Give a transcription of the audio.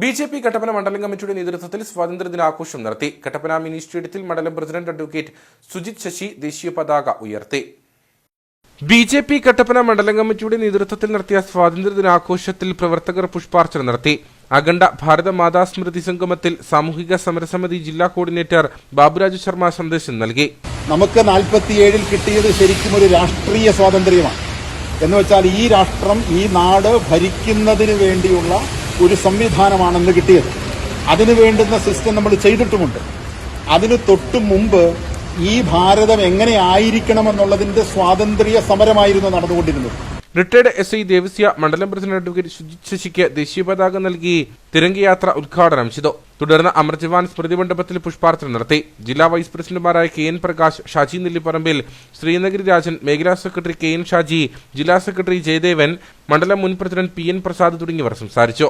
B J P Kattappana മണ്ഡലം കമ്മിറ്റിയുടെ നേതൃത്വത്തിൽ സ്വാതന്ത്ര്യദിനാഘോഷം നടത്തി. കട്ടപ്പന മിനി സ്റ്റേഡിയത്തിൽ മണ്ഡലം പ്രസിഡന്റ് അഡ്വക്കേറ്റ് സുജിത് ശശി ദേശീയ പതാക ഉയർത്തി. ബി ജെ പി കട്ടപ്പന മണ്ഡലം കമ്മിറ്റിയുടെ നേതൃത്വത്തിൽ നടത്തിയ സ്വാതന്ത്ര്യദിനാഘോഷത്തിൽ പ്രവർത്തകർ പുഷ്പാർച്ചന നടത്തി. അഖണ്ഡ ഭാരത മാതാ സ്മൃതി സംഗമത്തിൽ സാമൂഹിക സമരസമിതി ജില്ലാ കോർഡിനേറ്റർ ബാബുരാജ് ശർമ്മ സന്ദേശം നൽകി. നമുക്ക് നാൽപ്പത്തിയേഴിൽ കിട്ടിയത് ശരിക്കും ഒരു രാഷ്ട്രീയ സ്വാതന്ത്ര്യമാണ്. എന്ന് വെച്ചാൽ ഈ രാഷ്ട്രം ഈ നാട് ഭരിക്കുന്നതിന് വേണ്ടിയുള്ള ഒരു സംവിധാനമാണെന്ന് കിട്ടിയത്. അതിനു വേണ്ടുന്ന സിസ്റ്റം നമ്മൾ ചെയ്തിട്ടുമുണ്ട്. അതിന് തൊട്ടു മുമ്പ് ഈ ഭാരതം എങ്ങനെ ആയിരിക്കണമെന്നുള്ളതിന്റെ സ്വാതന്ത്ര്യ സമരമായിരുന്നു നടന്നുകൊണ്ടിരുന്നത്. റിട്ടയർഡ് എസ് ഐ ദേവസ്യ മണ്ഡലം പ്രസിഡന്റ് അഡ്വക്കേറ്റ് സുജിത് ശശിക്ക് ദേശീയ പതാക നൽകി തിരങ്കയാത്ര ഉദ്ഘാടനം ചെയ്തു. തുടർന്ന് അമർ ജവാൻ സ്മൃതി മണ്ഡപത്തിൽ പുഷ്പാർച്ചന നടത്തി. ജില്ലാ വൈസ് പ്രസിഡന്റുമാരായ കെ എൻ പ്രകാശ് ഷാജി നെല്ലിപ്പറമ്പിൽ ശ്രീനഗരി രാജൻ മേഖലാ സെക്രട്ടറി കെ എൻ ഷാജി ജില്ലാ സെക്രട്ടറി ജയദേവൻ മണ്ഡലം മുൻ പ്രസിഡന്റ് പി എൻ പ്രസാദ് തുടങ്ങിയവർ സംസാരിച്ചു.